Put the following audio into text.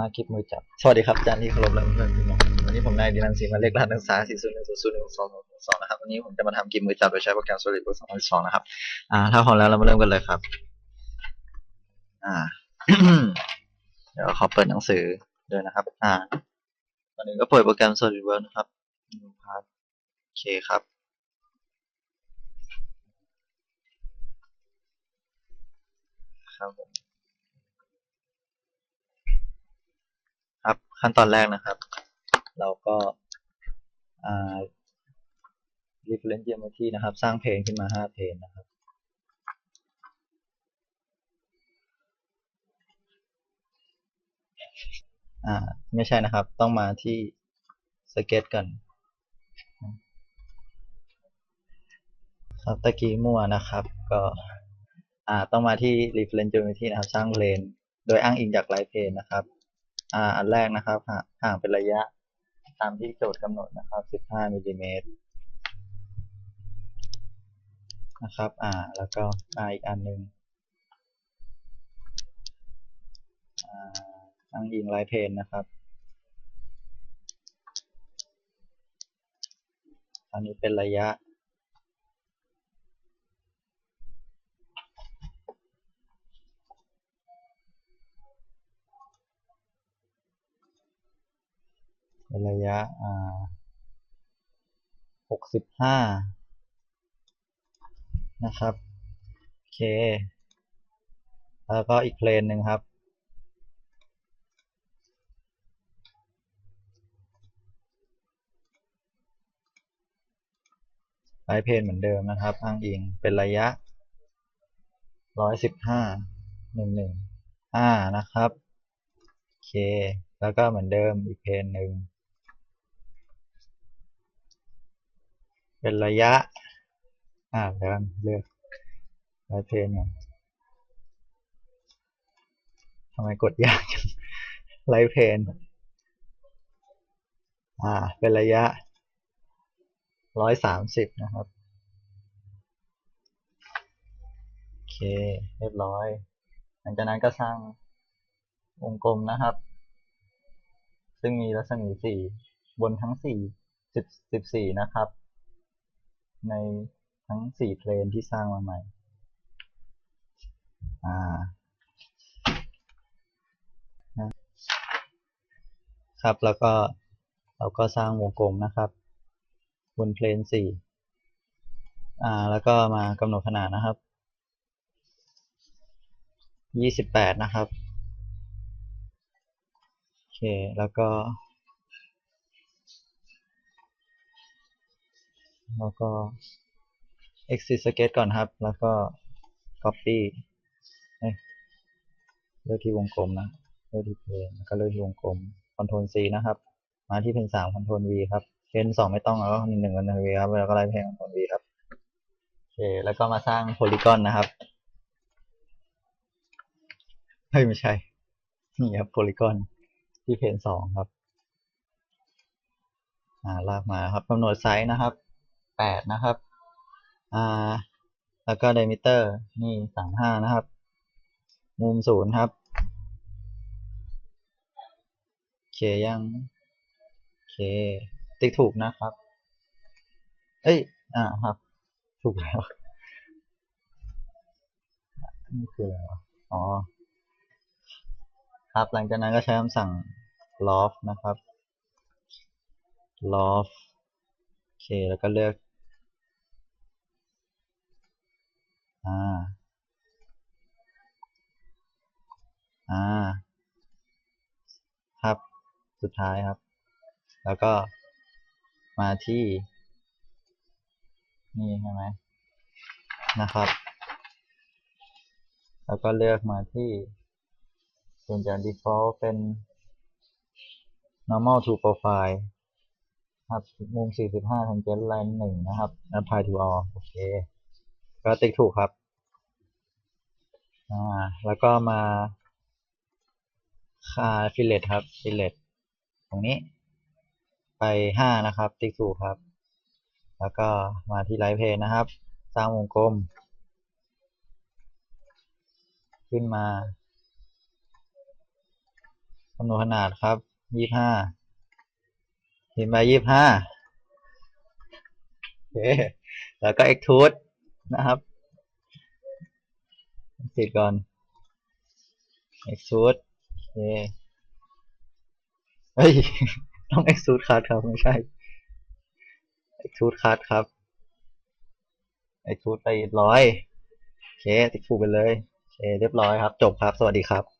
าคลิปมือจับ สวัสดีครับอาจารย์ที่เคารพและเพื่อนพี่น้องวันนี้ผมนายดินันสีมาเลขรหัสนักศึกษา401001222นะครับ วันนี้ผมจะมาทำคลิปมือจับโดยใช้โปรแกรม SolidWorks 2012 นะครับ อ่า ถ้าพร้อมแล้วเรามาเริ่มกันเลยครับ อ่า เดี๋ยวขอเปิดหนังสือด้วยนะครับ อ่า ตอนนี้ก็เปิดโปรแกรม SolidWorks นะครับพาร์ทโอเคครับครับผม ครับ ขั้นตอนแรกนะครับ เราก็อ่า reference geometry นะครับ สร้างเพลงขึ้นมา 5 เพลงนะครับ อ่า ไม่ใช่นะครับ ต้องมาที่ sketch กันครับตะกี้มั่วนะครับ ก็ อ่า ต้องมาที่ reference geometry นะครับ สร้างเพลงโดยอ้างอิงจากไลฟ์เพลงนะครับ อ่าอันแรกนะครับห่างเป็นระยะ ตามที่โจทย์กำหนดนะครับ 15มิลลิเมตรนะครับ อ่า แล้วก็อ่าอีกอันหนึ่งอ่าอ้างอิงไลเพลงนะครับ อันนี้เป็นระยะ เป็นระยะอ่าหกสิบห้านะครับ โอเค แล้วก็อีกเพลนหนึ่งครับ ไลเพลนเหมือนเดิมนะครับ อ้างอิงเป็นระยะร้อยสิบห้าหนึ่งหนึ่งห้านะครับ โอเค แล้วก็เหมือนเดิมอีกเพลนหนึ่ง เป็นระยะ อ่าเดี๋ยวกันเลือกไลฟ์เพนก่อนทำไมกดยากจังไลฟ์เพนอ่า เป็นระยะร้อยสามสิบนะครับ โอเค เรียบร้อย หลังจากนั้นก็สร้างวงกลมนะครับ ซึ่งมีรัศมีสี่บนทั้งสี่สิบสิบสี่นะครับ ในทั้งสี่เพลนที่สร้างมาใหม่ อ่าครับ แล้วก็เราก็สร้างวงกลมนะครับบนเพลนสี่อ่า แล้วก็มากำหนดขนาดนะครับยี่สิบแปดนะครับ โอเค แล้วก็ แล้วก็ exit sketch ก่อนครับ แล้วก็ copy เลือกที่วงกลมนะ เลือกที่เพลนแล้วก็เลือกที่วงกลม Ctrl C นะครับ มาที่เพนสาม Ctrl V ครับเพนสองไม่ต้องแล้วก็หนึ่งหนึ่ง Ctrl V ครับ แล้วก็ไล่เพน Ctrl V ครับโอเค แล้วก็มาสร้างโพลีกอนนะครับ เฮ้ยไม่ใช่ นี่ครับโพลีกอนที่เพนสองครับ อ่าลากมาครับกำหนดไซส์นะครับ แปดนะครับ อ่า แล้วก็ diameter นี่สามห้านะครับ มุมศูนย์ครับโอเคยังโอเค ติ๊กถูกนะครับ เอ้ย อ่า ครับ ถูกแล้ว นี่คืออะไรวะอ๋อ ครับ หลังจากนั้นก็ใช้คำสั่ง loft นะครับ loft โอเค แล้วก็เลือก อ่า อ่าครับสุดท้ายครับ แล้วก็มาที่ นี่ใช่ไหมนะครับ แล้วก็เลือกมาที่เปลี่ยนจาก default เป็น normal to profile ครับมุม 45 tangent line 1นะครับ apply to all โอเค ก็ติ๊กถูกครับ อ่า แล้วก็มา ค่า fillet ครับ fillet ตรงนี้ ไป5นะครับ ติ๊กถูกครับ แล้วก็มาที่ right pane นะครับ สร้างวงกลม ขึ้นมาคำนวณขนาดครับยี่ห้าพิมพ์ไปยี่ห้าโอเคแล้วก็ extrude นะครับติดก่อน extrude เคเฮ้ย ต้อง extrude cut ครับ ไม่ใช่ extrude cut ครับ extrude ไปร้อยโอเค ติดฟูไปเลย โอเค เรียบร้อยครับ จบครับ สวัสดีครับ